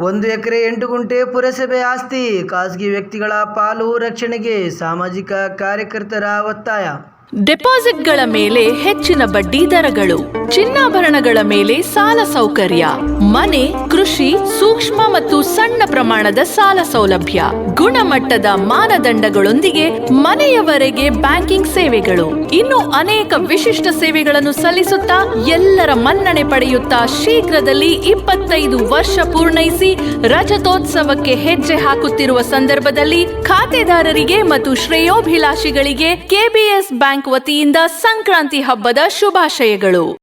ಒಂದು ಎಕರೆ ಎಂಟು ಗುಂಟೆ ಪುರಸಭೆ ಆಸ್ತಿ ಖಾಸಗಿ ವ್ಯಕ್ತಿಗಳ ಪಾಲು ರಕ್ಷಣೆಗೆ ಸಾಮಾಜಿಕ ಕಾರ್ಯಕರ್ತರ ಒತ್ತಾಯ. ಡೆಪಾಸಿಟ್ಗಳ ಮೇಲೆ ಹೆಚ್ಚಿನ ಬಡ್ಡಿ ದರಗಳು, ಚಿನ್ನಾಭರಣಗಳ ಮೇಲೆ ಸಾಲ ಸೌಕರ್ಯ, ಮನೆ, ಕೃಷಿ, ಸೂಕ್ಷ್ಮ ಮತ್ತು ಸಣ್ಣ ಪ್ರಮಾಣದ ಸಾಲ ಸೌಲಭ್ಯ, ಗುಣಮಟ್ಟದ ಮಾನದಂಡಗಳೊಂದಿಗೆ ಮನೆಯವರೆಗೆ ಬ್ಯಾಂಕಿಂಗ್ ಸೇವೆಗಳು. ಇನ್ನು ಅನೇಕ ವಿಶಿಷ್ಟ ಸೇವೆಗಳನ್ನು ಸಲ್ಲಿಸುತ್ತಾ ಎಲ್ಲರ ಮನ್ನಣೆ ಪಡೆಯುತ್ತಾ ಶೀಘ್ರದಲ್ಲಿ ಇಪ್ಪತ್ತೈದು ವರ್ಷ ಪೂರ್ಣೈಸಿ ರಜತೋತ್ಸವಕ್ಕೆ ಹೆಜ್ಜೆ ಹಾಕುತ್ತಿರುವ ಸಂದರ್ಭದಲ್ಲಿ ಖಾತೆದಾರರಿಗೆ ಮತ್ತು ಶ್ರೇಯೋಭಿಲಾಷಿಗಳಿಗೆ ಕೆಬಿಎಸ್ ಬ್ಯಾಂಕ್ ವತಿಯಿಂದ ಸಂಕ್ರಾಂತಿ ಹಬ್ಬದ ಶುಭಾಶಯಗಳು.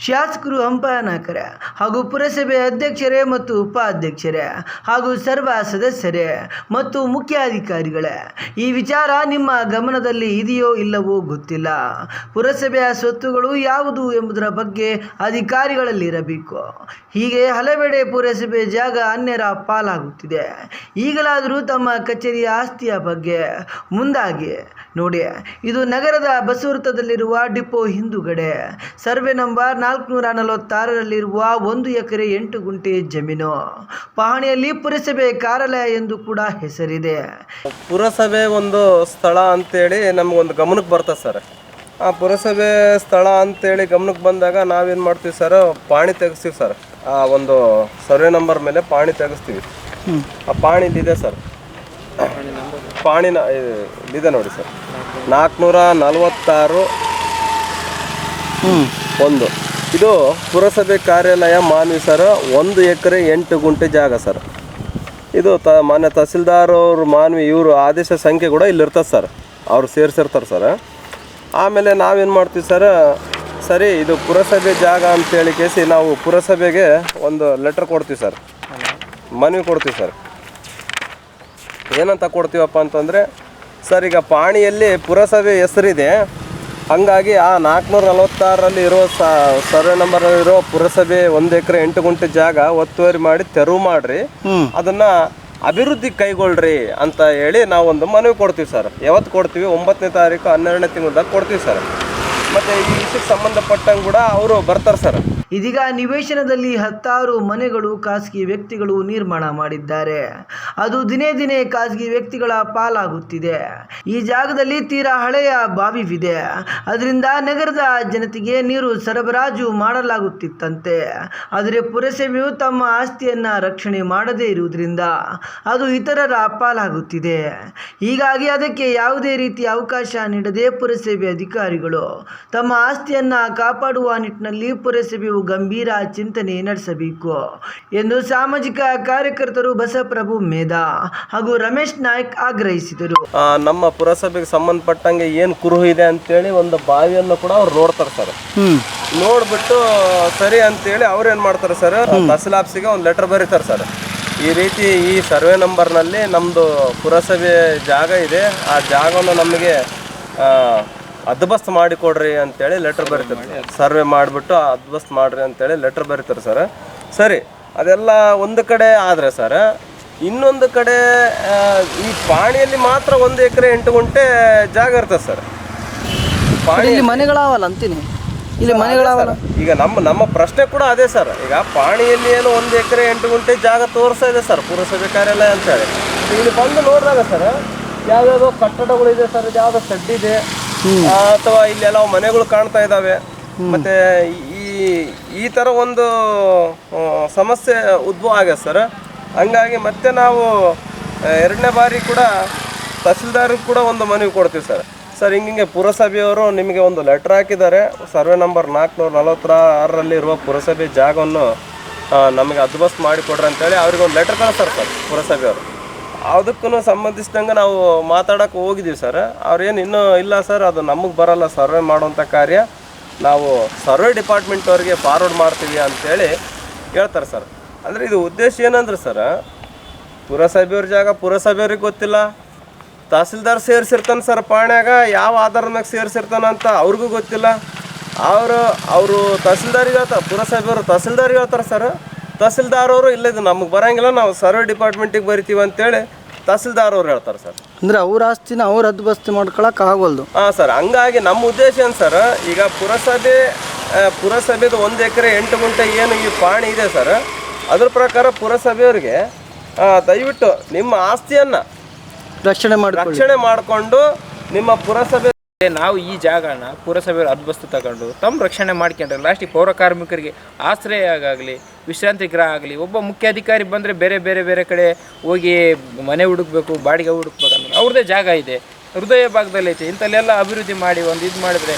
ಶಾಸಕರು ಹಂಪನಾಕರ ಹಾಗೂ ಪುರಸಭೆ ಅಧ್ಯಕ್ಷರೇ ಮತ್ತು ಉಪಾಧ್ಯಕ್ಷರೇ ಹಾಗೂ ಸರ್ವ ಸದಸ್ಯರೇ ಮತ್ತು ಮುಖ್ಯಾಧಿಕಾರಿಗಳೇ, ಈ ವಿಚಾರ ನಿಮ್ಮ ಗಮನದಲ್ಲಿ ಇದೆಯೋ ಇಲ್ಲವೋ ಗೊತ್ತಿಲ್ಲ. ಪುರಸಭೆಯ ಸ್ವತ್ತುಗಳು ಯಾವುದು ಎಂಬುದರ ಬಗ್ಗೆ ಅಧಿಕಾರಿಗಳಲ್ಲಿರಬೇಕು. ಹೀಗೆ ಹಲವೆಡೆ ಪುರಸಭೆ ಜಾಗ ಅನ್ಯರ ಪಾಲಾಗುತ್ತಿದೆ. ಈಗಲಾದರೂ ತಮ್ಮ ಕಚೇರಿಯ ಆಸ್ತಿಯ ಬಗ್ಗೆ ಮುಂದಾಗಿ ನೋಡಿ ಇದು ನಗರದ ಬಸವೃತದಲ್ಲಿರುವ ಡಿಪೋ ಹಿಂದುಗಡೆ. ಸರ್ವೆ ನಂಬರ್ ನಾಲ್ಕುನೂರ ನಲವತ್ತಾರರಲ್ಲಿರುವ ಒಂದು ಎಕರೆ ಎಂಟು ಗುಂಟೆ ಜಮೀನು. ಪಹಣಿಯಲ್ಲಿ ಪುರಸಭೆ ಕಾರ್ಯಾಲಯ ಎಂದು ಕೂಡ ಹೆಸರಿದೆ. ಪುರಸಭೆ ಒಂದು ಸ್ಥಳ ಅಂತೇಳಿ ನಮಗೊಂದು ಗಮನಕ್ಕೆ ಬರ್ತದೆ ಸರ್. ಆ ಪುರಸಭೆ ಸ್ಥಳ ಅಂತೇಳಿ ಗಮನಕ್ಕೆ ಬಂದಾಗ ನಾವೇನು ಮಾಡ್ತೀವಿ ಸರ್? ಪಾಣಿ ತೆಗಿಸ್ತೀವಿ ಸರ್. ಆ ಒಂದು ಸರ್ವೆ ನಂಬರ್ ಮೇಲೆ ಪಾಣಿ ತೆಗಿಸ್ತೀವಿ. ಆ ಪಾಣಿ ಇಲ್ಲಿದೆ ಸರ್ ಪಾಣಿನ ಇದೆ ನೋಡಿ ಸರ್. ನಾಲ್ಕುನೂರ ನಲವತ್ತಾರು ಒಂದು. ಇದು ಪುರಸಭೆ ಕಾರ್ಯಾಲಯ ಮಾನ್ವಿ ಸರ್ ಒಂದು ಎಕರೆ ಎಂಟು ಗುಂಟೆ ಜಾಗ ಸರ್. ಇದು ತ ಮಾನ್ಯ ತಹಸೀಲ್ದಾರ್ ಅವರು ಮಾನ್ವಿ ಇವರು ಆದೇಶ ಸಂಖ್ಯೆ ಕೂಡ ಇಲ್ಲಿ ಇರ್ತದೆ ಸರ್. ಅವ್ರು ಸೇರಿಸಿರ್ತಾರೆ ಸರ್. ಆಮೇಲೆ ನಾವೇನು ಮಾಡ್ತೀವಿ ಸರ್ ಸರಿ ಇದು ಪುರಸಭೆ ಜಾಗ ಅಂತೇಳಿ ಕೇಸಿ ನಾವು ಪುರಸಭೆಗೆ ಒಂದು ಲೆಟ್ರ್ ಕೊಡ್ತೀವಿ ಸರ್. ಮನವಿ ಕೊಡ್ತೀವಿ ಸರ್. ಏನಂತ ಕೊಡ್ತೀವಪ್ಪ ಅಂತಂದರೆ ಸರ್ ಈಗ ಪಾಣಿಯಲ್ಲಿ ಪುರಸಭೆ ಹೆಸರಿದೆ. ಹಾಗಾಗಿ ಆ ನಾಲ್ಕುನೂರ ನಲವತ್ತಾರರಲ್ಲಿ ಇರೋ ಸ ಸರ್ವೆ ನಂಬರ್ ಇರೋ ಪುರಸಭೆ ಒಂದು ಎಕರೆ ಎಂಟು ಗುಂಟೆ ಜಾಗ ಒತ್ತುವರಿ ಮಾಡಿ ತೆರವು ಮಾಡ್ರಿ. ಅದನ್ನ ಅಭಿವೃದ್ಧಿ ಕೈಗೊಳ್ಳ್ರಿ ಅಂತ ಹೇಳಿ ನಾವು ಒಂದು ಮನವಿ ಕೊಡ್ತೀವಿ ಸರ್. ಯಾವತ್ತು ಕೊಡ್ತೀವಿ? ಒಂಬತ್ತನೇ ತಾರೀಕು ಹನ್ನೆರಡನೇ ತಿಂಗಳದಾಗ ಕೊಡ್ತೀವಿ ಸರ್. ಮತ್ತು ಈ ವಿಷಯಕ್ಕೆ ಸಂಬಂಧಪಟ್ಟಂಗೆ ಕೂಡ ಅವರು ಬರ್ತಾರೆ ಸರ್. ಇದೀಗ ನಿವೇಶನದಲ್ಲಿ ಹತ್ತಾರು ಮನೆಗಳು ಖಾಸಗಿ ವ್ಯಕ್ತಿಗಳು ನಿರ್ಮಾಣ ಮಾಡಿದ್ದಾರೆ. ಅದು ದಿನೇ ದಿನೇ ಖಾಸಗಿ ವ್ಯಕ್ತಿಗಳ ಪಾಲಾಗುತ್ತಿದೆ. ಈ ಜಾಗದಲ್ಲಿ ತೀರಾ ಹಳೆಯ ಬಾವಿವಿದೆ. ಅದರಿಂದ ನಗರದ ಜನತೆಗೆ ನೀರು ಸರಬರಾಜು ಮಾಡಲಾಗುತ್ತಿತ್ತಂತೆ. ಆದರೆ ಪುರಸಭೆಯು ತಮ್ಮ ಆಸ್ತಿಯನ್ನ ರಕ್ಷಣೆ ಮಾಡದೇ ಇರುವುದರಿಂದ ಅದು ಇತರರ ಪಾಲಾಗುತ್ತಿದೆ. ಹೀಗಾಗಿ ಅದಕ್ಕೆ ಯಾವುದೇ ರೀತಿಯ ಅವಕಾಶ ನೀಡದೆ ಪುರಸಭೆ ಅಧಿಕಾರಿಗಳು ತಮ್ಮ ಆಸ್ತಿಯನ್ನ ಕಾಪಾಡುವ ನಿಟ್ಟಿನಲ್ಲಿ ಪುರಸಭೆಯು ಗಂಭೀರ ಚಿಂತನೆ ನಡೆಸಬೇಕು ಎಂದು ಸಾಮಾಜಿಕ ಕಾರ್ಯಕರ್ತರು ಬಸಪ್ರಭು ಮೇಧಾ ಹಾಗೂ ರಮೇಶ್ ನಾಯ್ಕ್ ಆಗ್ರಹಿಸಿದರು. ಆ, ನಮ್ಮ ಪುರಸಭೆಗೆ ಸಂಬಂಧಪಟ್ಟಂಗೆ ಏನು ಕುರುಹು ಇದೆ ಅಂತೇಳಿ ಒಂದು ಬಾವಿಯನ್ನು ಕೂಡ ಅವ್ರು ನೋಡ್ತಾರೆ ಸರ್. ನೋಡ್ಬಿಟ್ಟು ಸರಿ ಅಂತೇಳಿ ಅವ್ರು ಏನು ಮಾಡ್ತಾರೆ ಸರ್ ತಹಸೀಲ್ ಆಫೀಸಿಗೆ ಒಂದು ಲೆಟರ್ ಬರೀತಾರೆ ಸರ್. ಈ ರೀತಿ ಈ ಸರ್ವೆ ನಂಬರ್ನಲ್ಲಿ ನಮ್ಮದು ಪುರಸಭೆ ಜಾಗ ಇದೆ. ಆ ಜಾಗವನ್ನು ನಮಗೆ ಆ, ಮಾಡಿ ಮಾಡಿಕೊಡ್ರಿ ಅಂತೇಳಿ ಲೆಟ್ರ್ ಬರೀತಾರೆ ಸರ್ವೆ ಮಾಡಿಬಿಟ್ಟು ಅದ್ಬಸ್ತ್ ಮಾಡ್ರಿ ಅಂತೇಳಿ ಲೆಟ್ರ್ ಬರೀತಾರೆ ಸರ್ ಸರಿ ಅದೆಲ್ಲ ಒಂದು ಕಡೆ ಆದರೆ ಸರ್ ಇನ್ನೊಂದು ಕಡೆ ಈ ಪಾಣಿಯಲ್ಲಿ ಮಾತ್ರ ಒಂದು ಎಕರೆ ಎಂಟು ಗುಂಟೆ ಜಾಗ ಇರ್ತದೆ ಸರ್ ಪಾಣಿಯಲ್ಲಿ ಮನೆಗಳಾವಲ್ಲ ಅಂತೀನಿ. ಇಲ್ಲಿ ಮನೆಗಳಾವಲ್ಲ. ಈಗ ನಮ್ಮ ನಮ್ಮ ಪ್ರಶ್ನೆ ಕೂಡ ಅದೇ ಸರ್ ಈಗ ಪಾಣಿಯಲ್ಲಿ ಏನು ಒಂದು ಎಕರೆ ಎಂಟು ಗುಂಟೆ ಜಾಗ ತೋರಿಸ್ತಾ ಇದೆ ಸರ್ ಪುರಸಭೆ ಕಾರ್ಯಾಲಯ ಅಂತೇಳಿ ಇಲ್ಲಿ ಬಂದು ನೋಡಿದಾಗ ಸರ್ ಕಟ್ಟಡಗಳು ಇದೆ ಸರ್ ಯಾವುದೋ ಶೆಡ್ ಇದೆ. ಆ, ಇಲ್ಲಿ ಇಲ್ಲೆಲ್ಲ ಮನೆಗಳು ಕಾಣ್ತಾ ಇದ್ದಾವೆ. ಮತ್ತೆ ಈ ಈ ತರ ಒಂದು ಸಮಸ್ಯೆ ಉದ್ಭವ ಆಗ್ಯದ ಸರ್. ಹಂಗಾಗಿ ಮತ್ತೆ ನಾವು ಎರಡನೇ ಬಾರಿ ಕೂಡ ತಹಸೀಲ್ದಾರ್ಗೆ ಕೂಡ ಒಂದು ಮನವಿ ಕೊಡ್ತೀವಿ ಸರ್. ಸರ್ ಹಿಂಗೆ ಪುರಸಭೆಯವರು ನಿಮಗೆ ಒಂದು ಲೆಟ್ರ್ ಹಾಕಿದ್ದಾರೆ. ಸರ್ವೆ ನಂಬರ್ ನಾಲ್ಕುನೂರ ನಲವತ್ತರ ಆರರಲ್ಲಿ ಇರುವ ಪುರಸಭೆ ಜಾಗವನ್ನು ನಮಗೆ ಅದ್ಬಸ್ತ್ ಮಾಡಿಕೊಡ್ರಿ ಅಂತೇಳಿ ಅವ್ರಿಗೆ ಒಂದು ಲೆಟ್ರ್ ಕಳಿಸ್ತಾರೆ ಸರ್ ಪುರಸಭೆಯವರು. ಅದಕ್ಕೂ ಸಂಬಂಧಿಸಿದಂಗೆ ನಾವು ಮಾತಾಡೋಕೆ ಹೋಗಿದ್ದೀವಿ ಸರ್. ಅವ್ರೇನು ಇನ್ನೂ ಇಲ್ಲ ಸರ್, ಅದು ನಮಗೆ ಬರಲ್ಲ, ಸರ್ವೆ ಮಾಡುವಂಥ ಕಾರ್ಯ. ನಾವು ಸರ್ವೆ ಡಿಪಾರ್ಟ್ಮೆಂಟ್ ಅವ್ರಿಗೆ ಫಾರ್ವರ್ಡ್ ಮಾಡ್ತೀವಿ ಅಂತೇಳಿ ಹೇಳ್ತಾರೆ ಸರ್. ಅಂದರೆ ಇದು ಉದ್ದೇಶ ಏನಂದ್ರೆ ಸರ್, ಪುರಸಭೆಯವ್ರ ಜಾಗ ಪುರಸಭೆಯವ್ರಿಗೆ ಗೊತ್ತಿಲ್ಲ. ತಹಸೀಲ್ದಾರ್ ಸೇರಿಸಿರ್ತಾನೆ ಸರ್ ಪಾಣ್ಯಾಗ ಯಾವ ಆಧಾರದ ಸೇರಿಸಿರ್ತಾನೆ ಅಂತ ಅವ್ರಿಗೂ ಗೊತ್ತಿಲ್ಲ. ಅವರು ಅವರು ತಹಸೀಲ್ದಾರಿಗೆ ಹೇಳ್ತಾರೆ ಪುರಸಭೆಯವರು ತಹಸೀಲ್ದಾರಿಗೆ ಹೇಳ್ತಾರೆ ಸರ್. ತಹಸೀಲ್ದಾರ್ ಅವರು ಇಲ್ಲ ಇದು ನಮಗೆ ಬರಂಗಿಲ್ಲ ನಾವು ಸರ್ವೆ ಡಿಪಾರ್ಟ್ಮೆಂಟಿಗೆ ಬರಿತೀವಿ ಅಂತೇಳಿ ತಹಸೀಲ್ದಾರ್ ಅವ್ರು ಹೇಳ್ತಾರೆ ಸರ್. ಅಂದ್ರೆ ಅವ್ರ ಆಸ್ತಿನ ಅವ್ರ ಹದ್ದುಬಸ್ತಿ ಮಾಡ್ಕೊಳಕ್ ಆಗೋಲ್ದು ಹಾಂ ಸರ್ ಹಂಗಾಗಿ ನಮ್ಮ ಉದ್ದೇಶ ಏನು ಸರ್ ಈಗ ಪುರಸಭೆ ಆ, ಪುರಸಭೆದು ಒಂದು ಎಕರೆ ಎಂಟು ಗುಂಟೆ ಏನು ಈ ಪಾಣಿ ಇದೆ ಸರ್ ಅದ್ರ ಪ್ರಕಾರ ಪುರಸಭೆಯವ್ರಿಗೆ ಆ, ದಯವಿಟ್ಟು ನಿಮ್ಮ ಆಸ್ತಿಯನ್ನ ರಕ್ಷಣೆ ಮಾಡಿ ರಕ್ಷಣೆ ಮಾಡಿಕೊಂಡು ನಿಮ್ಮ ಪುರಸಭೆ ನಾವು ಈ ಜಾಗನ ಪುರಸಭೆ ಹದ್ಬಸ್ತು ತಗೊಂಡು ತಮ್ಮ ರಕ್ಷಣೆ ಮಾಡ್ಕೊಂಡ್ರೆ ಲಾಸ್ಟಿಗೆ ಪೌರ ಕಾರ್ಮಿಕರಿಗೆ ಆಶ್ರಯ ಆಗಲಿ ವಿಶ್ರಾಂತಿ ಗೃಹ ಆಗಲಿ, ಒಬ್ಬ ಮುಖ್ಯಾಧಿಕಾರಿ ಬಂದರೆ ಬೇರೆ ಬೇರೆ ಬೇರೆ ಕಡೆ ಹೋಗಿ ಮನೆ ಹುಡುಕ್ಬೇಕು, ಬಾಡಿಗೆ ಹುಡುಕ್ಬೇಕು ಅಂದ್ರೆ ಅವ್ರದ್ದೇ ಜಾಗ ಇದೆ. ಹೃದಯ ಭಾಗದಲ್ಲಿ ಐತೆ. ಇಂಥಲ್ಲೆಲ್ಲ ಅಭಿವೃದ್ಧಿ ಮಾಡಿ ಒಂದು ಇದು ಮಾಡಿದ್ರೆ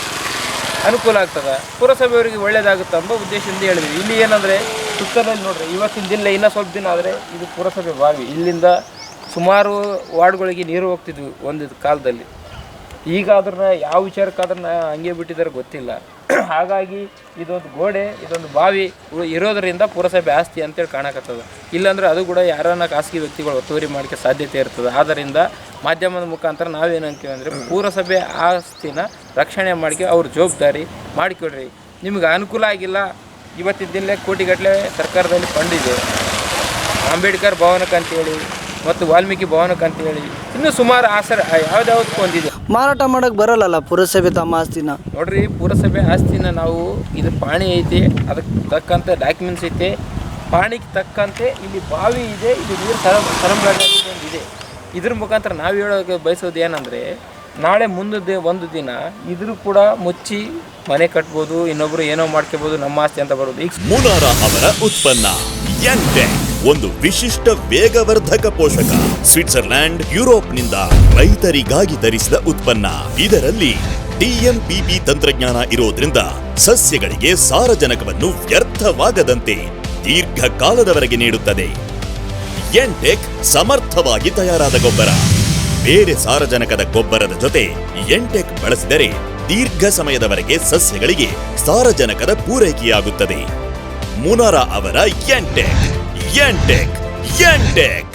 ಅನುಕೂಲ ಆಗ್ತದೆ? ಪುರಸಭೆಯವರಿಗೆ ಒಳ್ಳೇದಾಗುತ್ತೆ ಎಂಬ ಉದ್ದೇಶದಿಂದ ಹೇಳಿದ್ವಿ. ಇಲ್ಲಿ ಏನಂದರೆ, ಸುತ್ತಲಲ್ಲಿ ನೋಡ್ರಿ, ಇವತ್ತಿನ ದಿನ ಇನ್ನೂ ಸ್ವಲ್ಪ ದಿನ ಆದರೆ ಇದು ಪುರಸಭೆ ಬಾವಿ. ಇಲ್ಲಿಂದ ಸುಮಾರು ವಾರ್ಡ್ಗಳಿಗೆ ನೀರು ಹೋಗ್ತಿದ್ವಿ ಒಂದು ಕಾಲದಲ್ಲಿ. ಈಗ ಅದನ್ನ ಯಾವ ವಿಚಾರಕ್ಕಾದ್ರನ್ನ ಹಂಗೆ ಬಿಟ್ಟಿದ್ದಾರೆ ಗೊತ್ತಿಲ್ಲ. ಹಾಗಾಗಿ ಇದೊಂದು ಗೋಡೆ, ಇದೊಂದು ಬಾವಿ ಇರೋದರಿಂದ ಪುರಸಭೆ ಆಸ್ತಿ ಅಂತೇಳಿ ಕಾಣಕತ್ತದ. ಇಲ್ಲಾಂದ್ರೆ ಅದು ಕೂಡ ಯಾರನ್ನ ಖಾಸಗಿ ವ್ಯಕ್ತಿಗಳು ಒತ್ತುವರಿ ಮಾಡೋಕ್ಕೆ ಸಾಧ್ಯತೆ ಇರ್ತದೆ. ಆದ್ದರಿಂದ ಮಾಧ್ಯಮದ ಮುಖಾಂತರ ನಾವೇನು ಅಂತೀವಿ ಅಂದರೆ ಪುರಸಭೆ ಆಸ್ತಿನ ರಕ್ಷಣೆ ಮಾಡಿಕೆ ಅವ್ರ ಜವಾಬ್ದಾರಿ ಮಾಡಿಕೊಡ್ರಿ. ನಿಮ್ಗೆ ಅನುಕೂಲ ಆಗಿಲ್ಲ, ಇವತ್ತಿನ ದಿನಲೇ ಕೋಟಿಗಟ್ಟಲೆ ಸರ್ಕಾರದಲ್ಲಿ ಫಂಡ್ ಇದೆ. ಅಂಬೇಡ್ಕರ್ ಭವನಕ್ಕೆ ಅಂತೇಳಿ ಮತ್ತು ವಾಲ್ಮೀಕಿ ಭವನಕ್ಕೆ ಅಂತೇಳಿ ಇನ್ನು ಸುಮಾರು ಆಸರ ಯಾವ್ದಾವ್ದಕ್ಕೂ ಒಂದಿದೆ ಮಾರಾಟ ಮಾಡಕ್ ಬರಲ್ಲಲ್ಲ ಪುರಸಭೆ ತಮ್ಮ ಆಸ್ತಿನ? ನೋಡ್ರಿ ಪುರಸಭೆ ಆಸ್ತಿನ ನಾವು ಇದು ಪಾಣಿ ಐತಿ ಅದಕ್ಕೆ ತಕ್ಕಂತೆ ಡಾಕ್ಯುಮೆಂಟ್ಸ್ ಐತೆ. ಪಾಣಿಗೆ ತಕ್ಕಂತೆ ಇಲ್ಲಿ ಬಾವಿ ಇದೆ ಇಲ್ಲಿ ನೀರು ಸರ ಸರಂಬಿದೆ ಇದೆ ಇದ್ರ ಮುಖಾಂತರ ನಾವು ಹೇಳೋಕೆ ಬಯಸೋದು ಏನಂದರೆ ನಾಳೆ ಮುಂದೆ ಒಂದು ದಿನ ಇದ್ರೂ ಕೂಡ ಮುಚ್ಚಿ ಮನೆ ಕಟ್ಬೋದು ಇನ್ನೊಬ್ರು ಏನೋ ಮಾಡ್ಕೋಬೋದು ನಮ್ಮ ಆಸ್ತಿ ಅಂತ ಬರೋದು. ಈಗ ಅವರ ಉತ್ಪನ್ನ ಒಂದು ವಿಶಿಷ್ಟ ವೇಗವರ್ಧಕ ಪೋಷಕ. ಸ್ವಿಟ್ಜರ್ಲ್ಯಾಂಡ್ ಯುರೋಪ್ನಿಂದ ರೈತರಿಗಾಗಿ ತರಿಸಿದ ಉತ್ಪನ್ನ. ಇದರಲ್ಲಿ ಡಿಎಂಪಿಪಿ ತಂತ್ರಜ್ಞಾನ ಇರೋದ್ರಿಂದ ಸಸ್ಯಗಳಿಗೆ ಸಾರಜನಕವನ್ನು ವ್ಯರ್ಥವಾಗದಂತೆ ದೀರ್ಘಕಾಲದವರೆಗೆ ನೀಡುತ್ತದೆ. ಎಂಟೆಕ್ ಸಮರ್ಥವಾಗಿ ತಯಾರಾದ ಗೊಬ್ಬರ. ಬೇರೆ ಸಾರಜನಕದ ಗೊಬ್ಬರದ ಜೊತೆ ಎಂಟೆಕ್ ಬಳಸಿದರೆ ದೀರ್ಘ ಸಮಯದವರೆಗೆ ಸಸ್ಯಗಳಿಗೆ ಸಾರಜನಕದ ಪೂರೈಕೆಯಾಗುತ್ತದೆ. ಮುನಾರ ಅವರ ಎಂಟೆಕ್ ಎಂಟೆಕ್ ಎಂಟೆಕ್